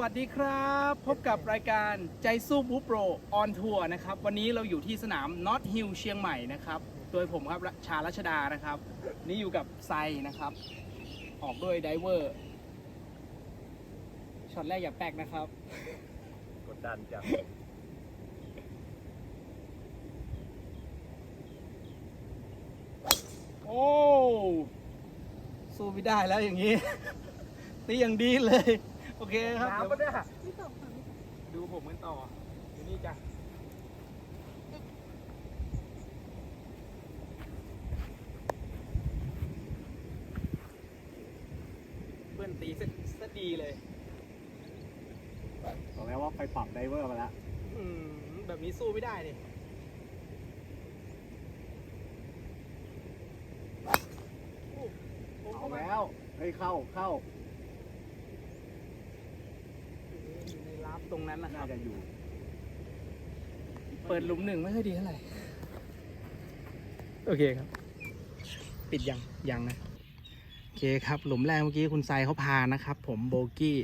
วัสดีครับ พบกับรายการใจสู้บูโปรออนทัวร์นะครับ วันนี้เราอยู่ที่สนาม Not Hill เชียงใหม่นะครับ โดยผมครับชาลัชดานะครับ นี่อยู่กับไซนะครับ ออกด้วยไดเวอร์ช็อตแรกอย่าแป๊กนะครับ กดดันจังโอ้สู้ไม่ได้แล้วอย่างนี้ตีอย่างดีเลย โอเคครับน้ำปะเนี่ยดูผมกันต่ออยู่นี่จ้ะเบิ้ลตีเสร็จซะดีเลยบอกแล้วว่าไปปรับไดเวอร์มาแล้วอืมแบบนี้สู้ไม่ได้ดิโอ้ผมเอาเข้ามาแล้วเฮ้ยเข้าเข้า อยู่ในรับ ตรงนั้นนะคน่ารับจะอยู่ เปิดหลุมหนึ่งไม่ค่อยดีเท่าไหร่ โอเคครับ ปิดยัง ยังนะ โอเคครับ หลุมแรกเมื่อกี้คุณไซเขาพานะครับ ผมโบกี้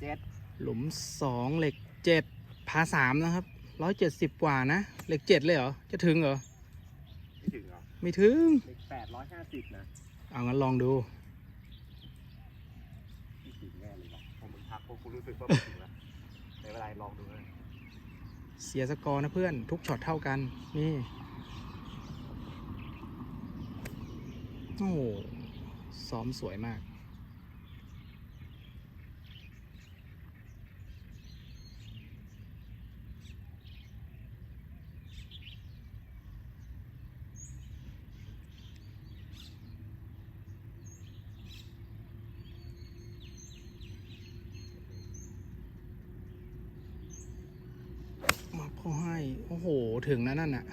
เจ็ดหลุมสองเหล็กเจ็ดพาสามนะครับร้อยเจ็ดสิบกว่านะ เหล็กเจ็ดเลยเหรอ จะถึงเหรอ ไม่ถึงเหรอไม่ถึง เลขแปดร้อยห้าสิบนะเอางั้นลองดู ไม่ถึงแน่เลยว่ะ ผมถึงทักพวกกูรู้สึกว่าไม่ถึงแล้วไม่เป็นไรลองดูเลยเสียสกอร์นะเพื่อนทุกช็อตเท่ากันนี่โอ้ซ้อมสวยมาก มาเขาให้ โอ้โห ถึงนะนั่นน่ะ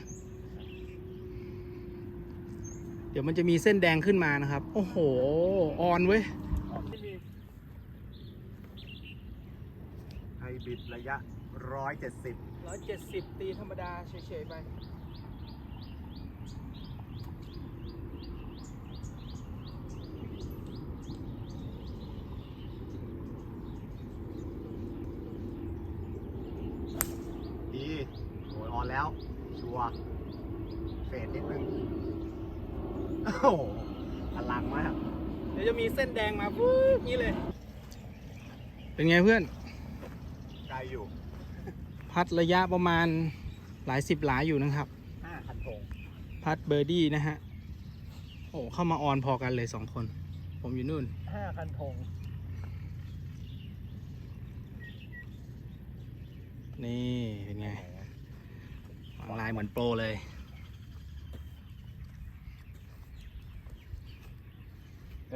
เดี๋ยวมันจะมีเส้นแดงขึ้นมานะครับ โอ้โห ออนเว้ยไฮบริดระยะร้อยเจ็ดสิบร้อยเจ็ดสิบตีธรรมดาเฉยๆไป ดีโอ้ยออนแล้ว ชัวร์เฟด นิดนึงโอ้โหพลังมากเดี๋ยวจะมีเส้นแดงมาปุ๊บนี้เลย เป็นไงเพื่อน ไกลอยู่พัดระยะประมาณหลายสิบหลายอยู่นะครับ ห้าคันธงพัดเบอร์ดี้นะฮะ โอ้เข้ามาออนพอกันเลยสองคน ผมอยู่นู่น ห้าคันธงนี่ เป็นไงวางลายเหมือนโปรเลย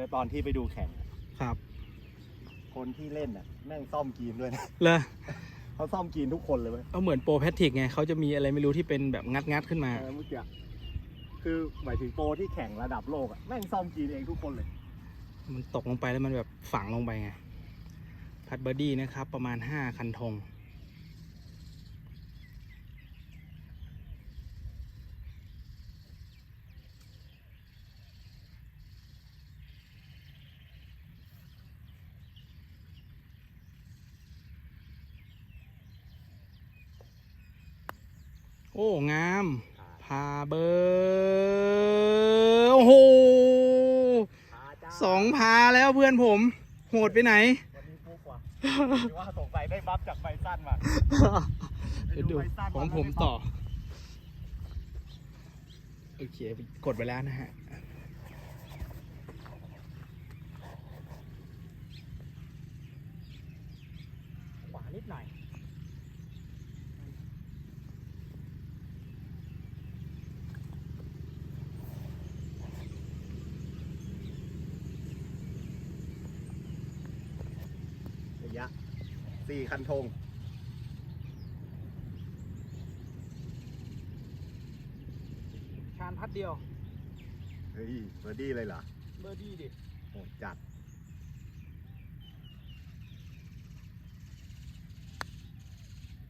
เออตอนที่ไปดูแข่ง ครับคนที่เล่นน่ะแม่งซ่อมกรีนด้วยนะเลยเขาซ่อมกรีนทุกคนเลยเว้ยก็เหมือนโปรแพทริกไงเขาจะมีอะไรไม่รู้ที่เป็นแบบงัดงัดๆขึ้นมา เออเมื่อกี้คือหมายถึงโปรที่แข่งระดับโลกอะแม่งซ่อมกรีนเองทุกคนเลย มันตกลงไปแล้วมันแบบฝังลงไปไงพัดเบอร์ดี้นะครับ ประมาณ 5 คันธง โอ้งามพาเบอร์โอ้โหสองพาแล้วเพื่อนผม โหดไปไหนวันนี้ปุ๊บว่ะหรือว่าสงสัยได้บัฟจากไฟสั้นมาเดี๋ยวดูของผมต่อ โอเค กดไปแล้วนะฮะขวานิดหน่อย สี่คันธงชานพัดเดียว เฮ้ยเบอร์ดี้เลยเหรอเบอร์ดี้ดิ โหดจัด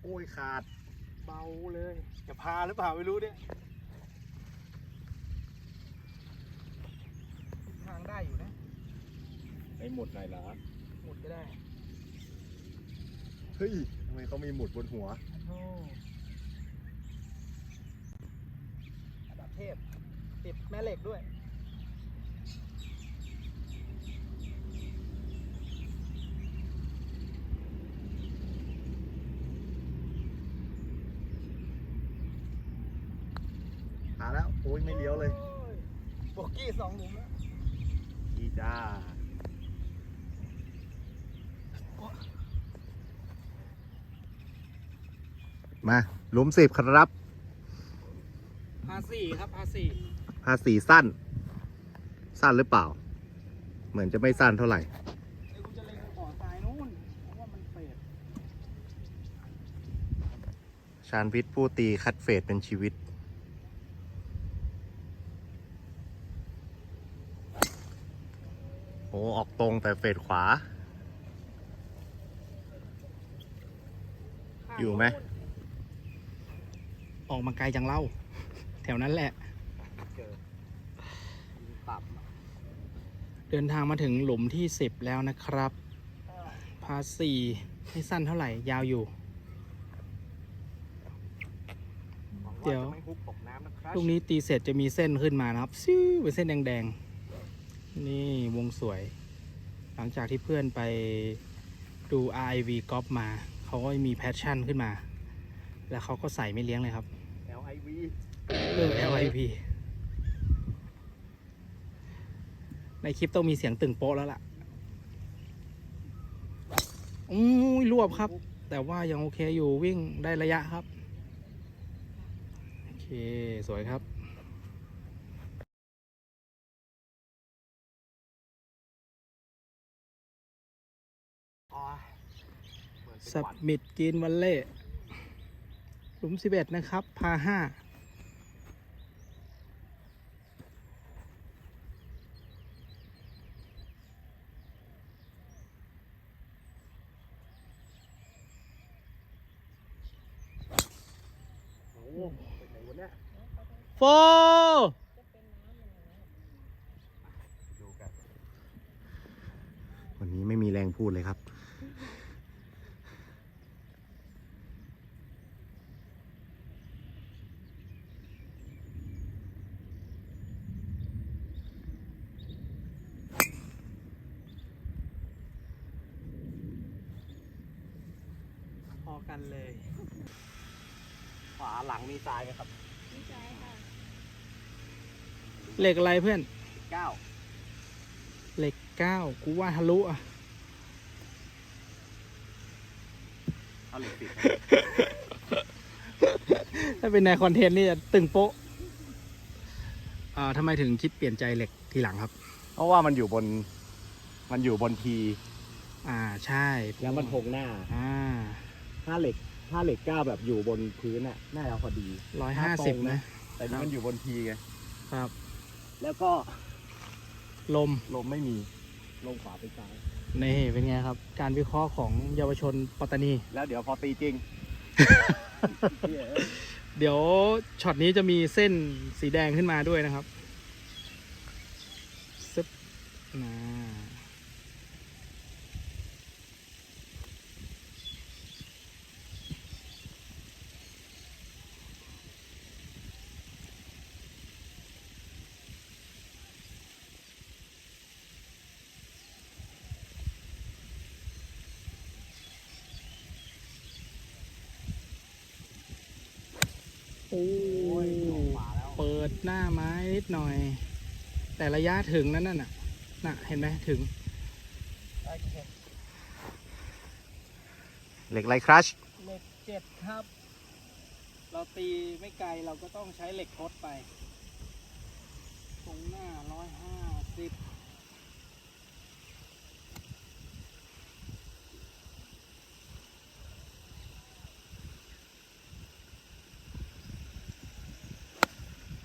โอ้ยขาด เบาเลย จะพาหรือเปล่าไม่รู้เนี่ยทิศทางได้อยู่นะไม่หมดหน่อยเหรอ หมดก็ได้ เฮ้ยทำไมเขามีหมุดบนหัวโอ้ระดับเทพติดแม่เหล็กด้วย หาแล้ว โอ้ยไม่เลี้ยวเลยโบกี้สองหลุมแล้ว ดีจ้า มาหลุมสิบครับพาสี่ครับพาสี่ภาษีสั้น สั้นหรือเปล่า เหมือนจะไม่สั้นเท่าไหร่ เดี๋ยวกูจะเล็งขอทรายนู่นเพราะว่ามันเฟดชาญพิษผู้ตีคัดเฟดเป็นชีวิต โอ้ออกตรงแต่เฟดขวา อยู่ไหม ออกมาไกลจังเล่า แถวนั้นแหละต่เดินทางมาถึงหลุมที่สิบแล้วนะครับ พาสี่ไม่สั้นเท่าไหร่ ยาวอยู่ำเดี๋ยวไม่ฮุบตกน้ำนะครับลูกนี้ตีเสร็จจะมีเส้นขึ้นมานะครับซิ้วเป็นเส้นแดงๆ นี่วงสวย หลังจากที่เพื่อนไปดู RIV กอล์ฟมา เขาก็มีแพชชั่นขึ้นมา แล้วเขาก็ใส่ไม่เลี้ยงเลยครับ L I V เรื่อง LIP ในคลิปต้องมีเสียงตึงโป๊ะแล้วล่ะอุ้ยรวบครับ แต่ว่ายังโอเคอยู่วิ่งได้ระยะครับ โอเค สวยครับอ๋อเหมือนเป็นสับหวัดมิดกินวันเล่ หลุมสิบเอ็ดนะครับ พาห้าโฟวันนี้ไม่มีแรงพูดเลยครับ พอกันเลย ขวาหลังมี ทรายไหมครับเหล็กอะไรเพื่อน เก้าเหล็กเก้ากูว่าทะลุอะ เอาเหล็กติดถ้าเป็นในคอนเทนต์นี่จะตึงโป๊ะอ่าทำไมถึงคิดเปลี่ยนใจเหล็กทีหลังครับ เพราะว่ามันอยู่บน มันอยู่บนที อ่าใช่แล้วมันทงหน้า อ่า ถ้าเหล็ก ถ้าเหล็กเก้าแบบอยู่บนพื้นน่ะน่าจะพอดีร้อยถ้าห้าตสิรบงนะนะ แต่นี่มันอยู่บนทีไงครับ แล้วก็ลม ลมไม่มีลมขวาไปซ้ายนี่เป็นไงครับ การวิเคราะห์ของเยาวชนปัตตานี แล้วเดี๋ยวพอตีจริง เดี๋ยวช็อตนี้จะมีเส้นสีแดงขึ้นมาด้วยนะครับซึบนะโอ้ โอ้ย ย ขวาแล้ว เปิดหน้าไม้นิด หน่อย แต่ระยะถึงนั่นน่ะน่ะเห็นไหมถึงเหล็กไรครัชเหล็กเจ็ดครับ เราตีไม่ไกลเราก็ต้องใช้เหล็กทดไปตรงหน้าร้อยห้าสิบ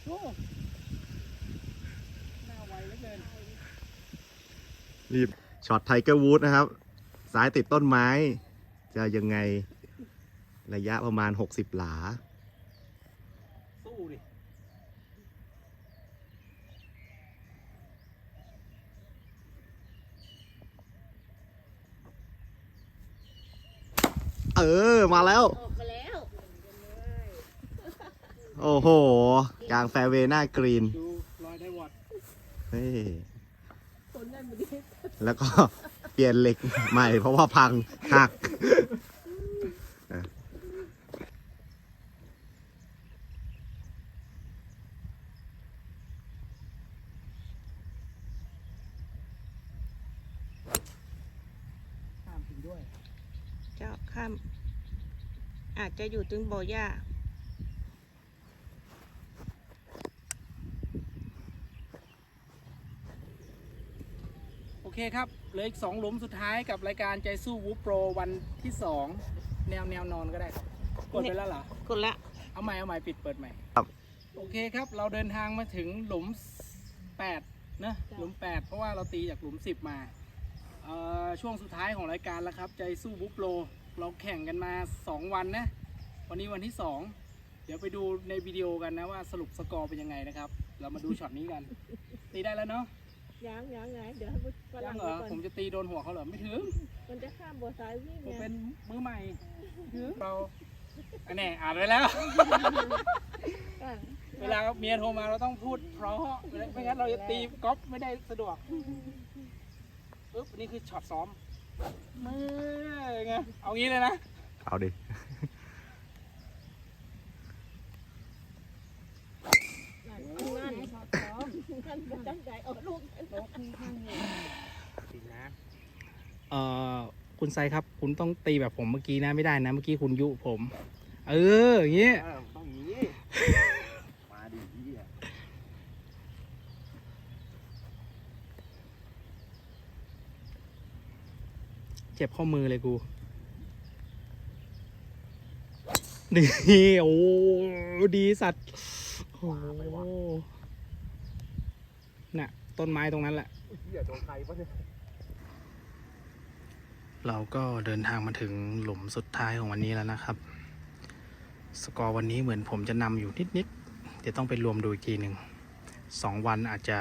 โอ้หน้าไวเหลือเกิน รีบช็อตไทเกอร์วูดนะครับ สายติดต้นไม้ จะยังไงระยะประมาณ 60 หลา สู้ดิ เออ มาแล้ว ออกมาแล้ว โอ้โห กลางแฟร์เวย์หน้ากรีน ดูรอยได้วอดเฮ้ย คนนั่นมันดี แล้วก็เปลี่ยนเหล็กใหม่ เพราะว่าพังหักข้ามถึงด้วยเจ้าข้ามอาจจะอยู่ตึงบ่อหญ้า เคครับเหลืออีกสองหลุมสุดท้ายกับรายการใจสู้วูโปรวันที่สองแนวแนวนอนก็ได้ครับกดไปแล้วเหรอ กดละ เอาใหม่เอาใหม่ปิดเปิดใหม่ครับ โอเคครับ เราเดินทางมาถึงหลุม8นะหลุม 8 เพราะว่าเราตีจากหลุม 10 มาเอ่อช่วงสุดท้ายของรายการแล้วครับ ใจสู้บุ๊โปรเราแข่งกันมา 2 วันนะ วันนี้วันที่ 2 เดี๋ยวไปดูในวิดีโอกันนะว่าสรุปสกอร์เป็นยังไงนะครับ เรามาดูช็อตนี้กัน ตีได้แล้วเนาะ ยังยังไงเดี๋ยวให้ฝยัรั่งงเหรไปอก่อนผมจะตีโดนหัวเขาเหรอไม่ถึง มันจะข้ามบ่อสายวิ่งผมไงเป็นมือใหม่เราอันนี้อ่านไว้แล้ว อะเวลาเมียโทรมาเราต้องพูดเพราะไม่งั้นเราจะตีก๊อฟไม่ได้สะดวกปึ๊บอันนี่คือช็อตซ้อมมือไงเอางี้เลยนะเอาดิ นั่นนั่นนั่นบ่ตั้งใจเอาลูกนั่นตีนะ เอ่อคุณไซครับ คุณต้องตีแบบผมเมื่อกี้นะไม่ได้นะ เมื่อกี้คุณยุผม เอออย่างงี้ต้องนี้ มาดิพี่อะเจ็บข้อมือเลยกูนี่โอ้ดีสัตว์โอ้น่ะ ต้นไม้ตรงนั้นแหละพี่อะโดนใครปะเนี่ยเราก็เดินทางมาถึงหลุมสุดท้ายของวันนี้แล้วนะครับ สกอร์วันนี้เหมือนผมจะนำอยู่นิดๆเดี๋ยวต้องไปรวมดูอีกทีหนึ่งสองวันอาจจะ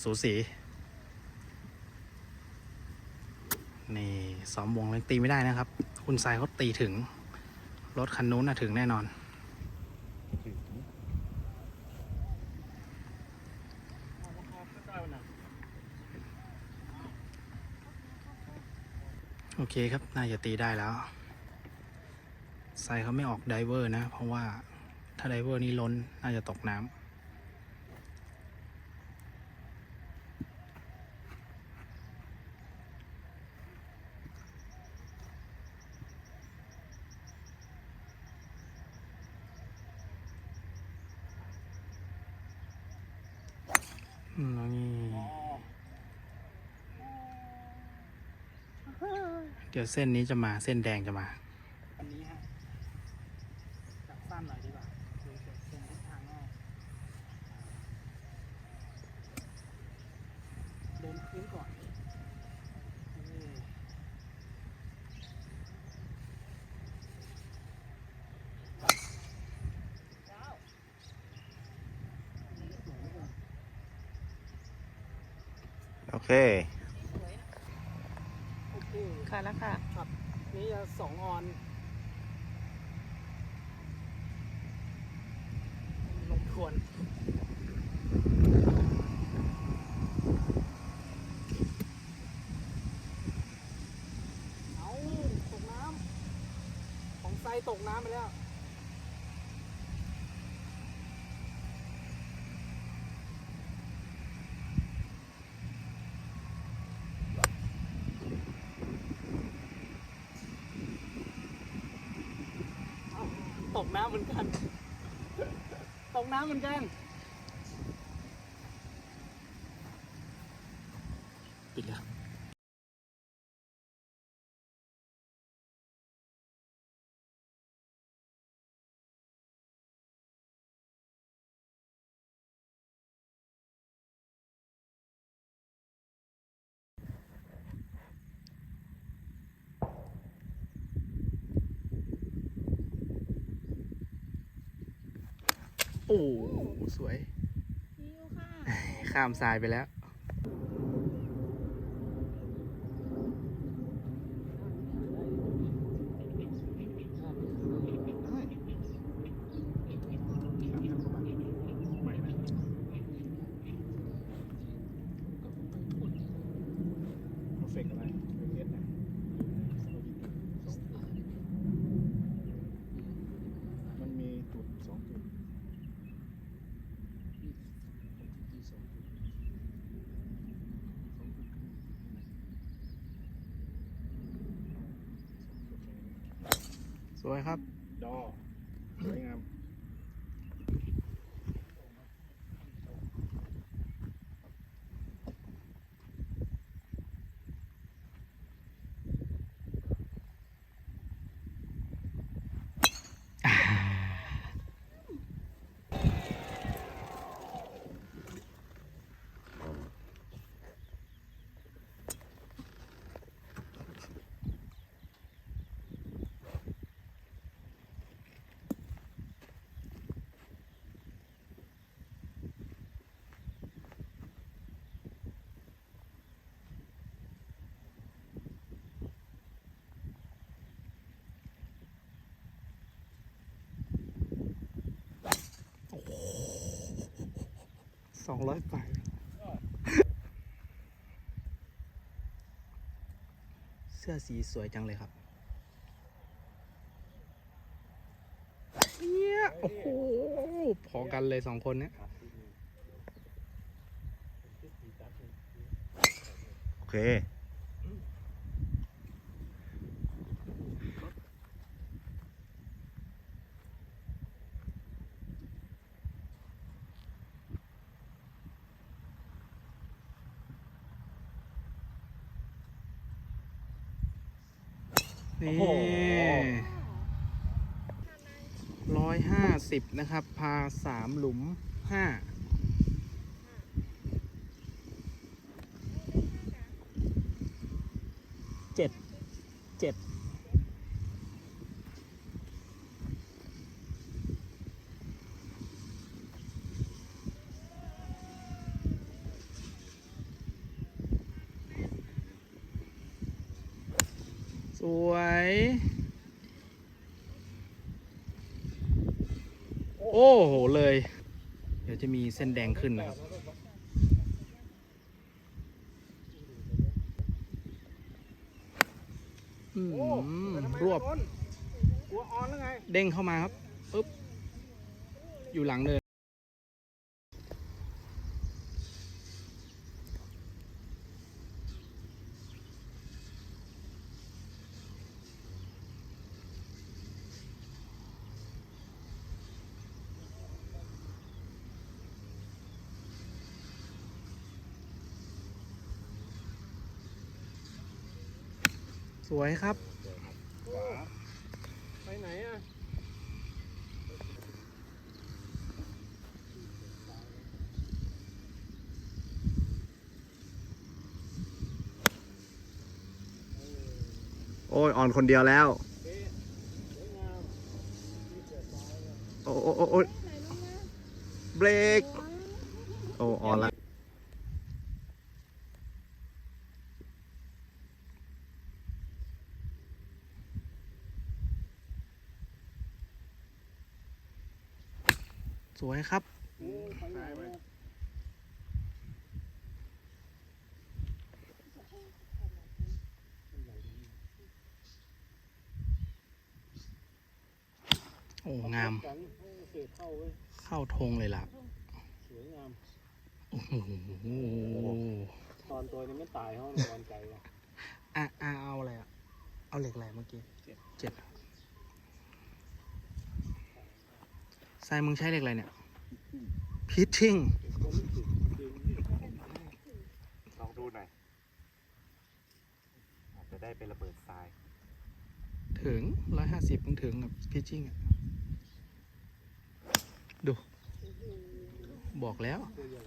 สูสีนี่ซ้อมวงยังตีไม่ได้นะครับ คุณทรายเขาตีถึง รถคันนู้นน่ะถึงแน่นอน อเคครับ น่าจะตีได้แล้วไซเขาไม่ออกไดเวอร์นะ เพราะว่าถ้าไดเวอร์นี้ล้น น่าจะตกน้ำ เดี๋ยวเส้นนี้จะมาเส้นแดงจะมาอันนี้ฮะจับสั้นหน่อยดีกว่าดูจากเส้นทิศทางนอกเดินพื้นก่อนโอเค ค่ะราคาครับนี่จะสองออน ลงทวน เอาตกน้ำ ของไซตกน้ำไปแล้ว ตก น้ำเหมือนกัน ตกน้ำเหมือนกัน สวยชิวค่ะข้ามทรายไปแล้ว เเฟกอะไรเอสนะมันมีจุดสองจุด สองจุดสวยครับ สองร้อยไปเสื้อสีสวยจังเลยครับเนี่ยโอ้โหพอกันเลยสองคนเนี่ยโอเค นี่ โอ้โห ร้อยห้าสิบ นะครับ พาสามหลุมห้าเจ็ดเจ็ดสวย โอ้โหเลย เดี๋ยวจะมีเส้นแดงขึ้นนะครับ อืมรวบ หัวออนแล้วไง เด้งเข้ามาครับ ปึ๊บ อยู่หลังเนิน วยครับ ไปไหนอะโอ้ยออนคนเดียวแล้วเอ๊ะสวยงามมีเสือซ้ายอะโอ้โอ้โอ้โอ้ยเบรก โอ้ออนละ ส วยครับ โอ้ไปไหนไปโอ้งามกันโอ้เสือเข้าเว้ยเข้าธงเลยล่ะสวยงาม โอ้โหตอนตัวนี้ไม่ตายเขาตอนใจว่ะอะอะเอาอะไรอะ เอาเหล็กอะไรเมื่อกี้ เจ็ด เจ็ด ทรายมึงใช้เหล็กอะไรเนี่ยพิชชิ่งตัวนี้ถึงจริงลองดูหน่อยอาจจะได้เป็นระเบิดทราย ถึงร้อยห้าสิบมึงถึงกับพิชชิ่งอะ ดู บอกแล้วตัวใหญ่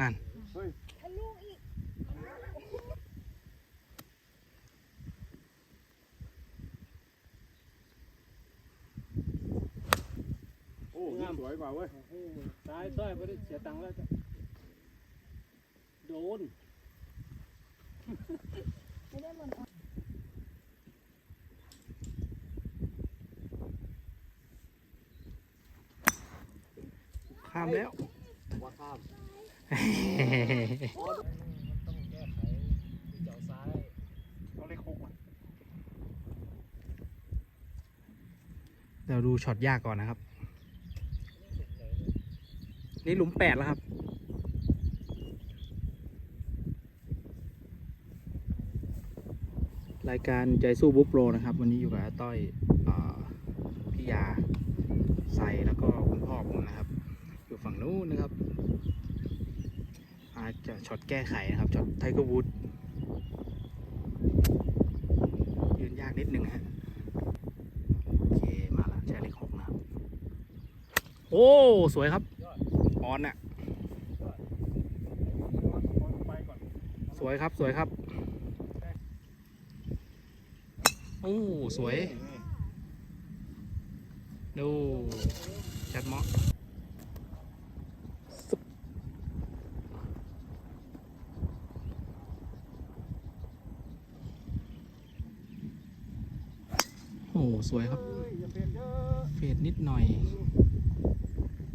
นั่น เฮ้ย ทะลุอีก โอ้งาม สวยกว่าเว้ยตายซ้อยไม่ได้เสียตังค์แล้วจ้ะโดน ไม่ได้มันข้ามแล้วว่าข้าม ต้องแก้ไขเจาะซ้ายต้องเล็กคุกมันเราดูช็อตยากก่อนนะครับ นี่หลุมแปดแล้วครับรายการใจสู้บุ๊กโปรนะครับ วันนี้อยู่กับอาต้อยอพี่ยาใส่แล้วก็คุณพ่อผมนะครับ อยู่ฝั่งนู้นนะครับ อาจจะช็อตแก้ไขนะครับช็อตไทเกอร์วูดยืนยากนิดนึงฮะโอเค มาแล้วใช้เลขหกนะครับ โอ้ สวยครับ ออนอะไปก่อนสวยครับสวยครับโอ้สวย ดู ชัดเหมาะซึบโอ้สวยครับอย่าเปลี่ยนเยอะเฟดนิดหน่อย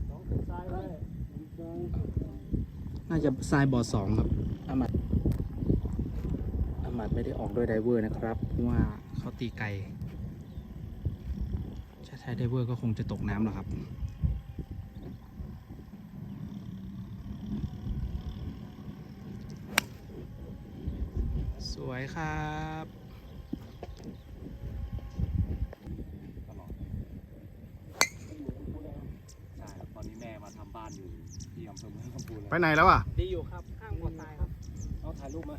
สองขึ้นซ้ายไว้ตรง น่าจะทรายบอร์ดสองครับอามัดอามัดไม่ได้ออกด้วยไดเวอร์นะครับเพราะว่าเขาตีไกลถ้าใช้ไดเวอร์ก็คงจะตกน้ำหรอกครับสวยครับ ใช่ตอนนี้แม่มาทำบ้านอยู่ที่อำเภอเมืองลำพูน ไปไหนแล้วอะ ดีอยู่ครับ ข้างหัวทรายครับ เอาถ่ายรูปมา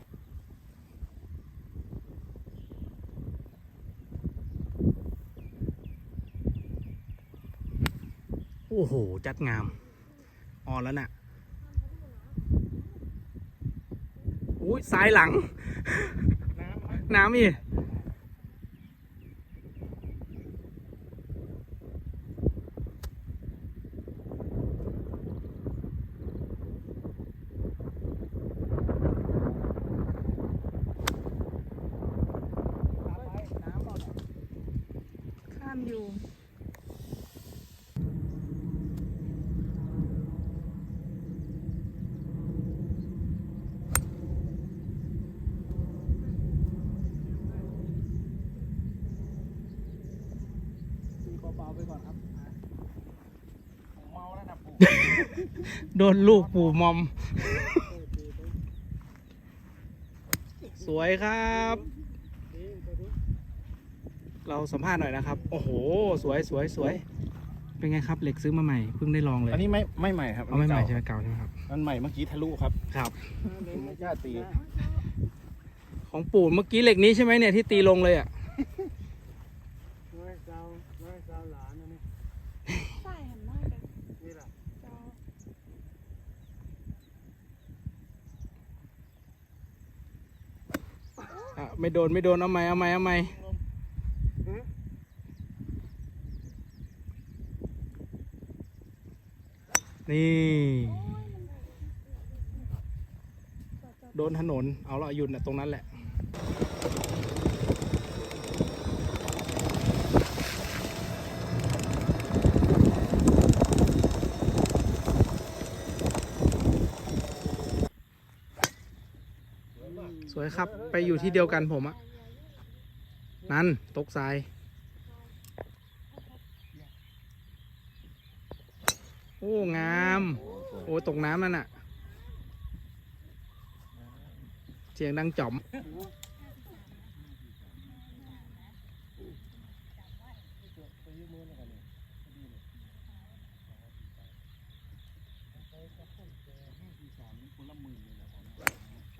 โอ้โห จัดงาม ออนแล้วน่ะอุ้ยซ้ายหลัง น้ำอีกข้ามอยู่ ตีเบาๆไปก่อนครับผมเมาแล้วนะปู่ โดนลูกปู่มอม สวยครับ เราสัมภาษณ์หน่อยนะครับ โอ้โห สวยสวยสวยเป็นไงครับเหล็กซื้อมาใหม่เพิ่งได้ลองเลยอันนี้ไม่ไม่ใหม่ครับเอาไม่ใหม่ก่ใช่ไหมเก่าใช่ไหมครับมันใหม่เมื่อกี้ทะลุครับครับไม่กล้าตี ของปู่เมื่อกี้เหล็กนี้ใช่ไหมเนี่ยที่ตีลงเลยอะ น้อยเจ้าน้อยเจ้าหลานอันนี้ ใช่หันหน้ากัน นี่แหละ จอ อะ ไม่โดนไม่โดนเอาไหม่เอาไหม่เอาไหม่นี่ โดนถนน เอาละหยุดนะตรงนั้นแหละ วยครับ ไปอยู่ที่เดียวกันผมอะนั่น ตกทราย โอ้ งาม โอ้ ตกน้ำนั่นน่ะเสียงดังจ่อม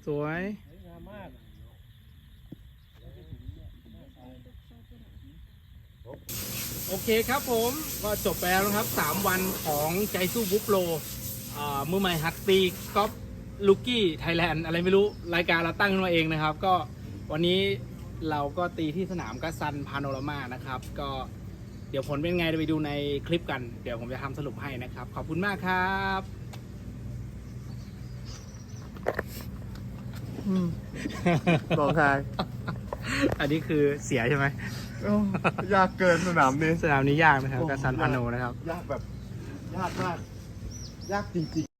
สวย สวยงามมาก โอเคครับผมก็จบไปแล้วนะครับ 3 วันของใจสู้บุ๊กโลอ่ามือใหม่หัดตีกอล์ฟลูกี้ไทยแลนด์อะไรไม่รู้รายการเราตั้งขึ้นมาเองนะครับ ก็วันนี้เราก็ตีที่สนามกัสซันพาโนรามานะครับ ก็เดี๋ยวผลเป็นไงเราไปดูในคลิปกัน เดี๋ยวผมจะทำสรุปให้นะครับ ขอบคุณมากครับอืมบอกใครอันนี้คือเสียใช่ไหม ยากเกินสนามนี้สนามนี้ยากนะครับกัสซันพาโนนะครับ ยากแบบ ยากมาก ยากจริงๆ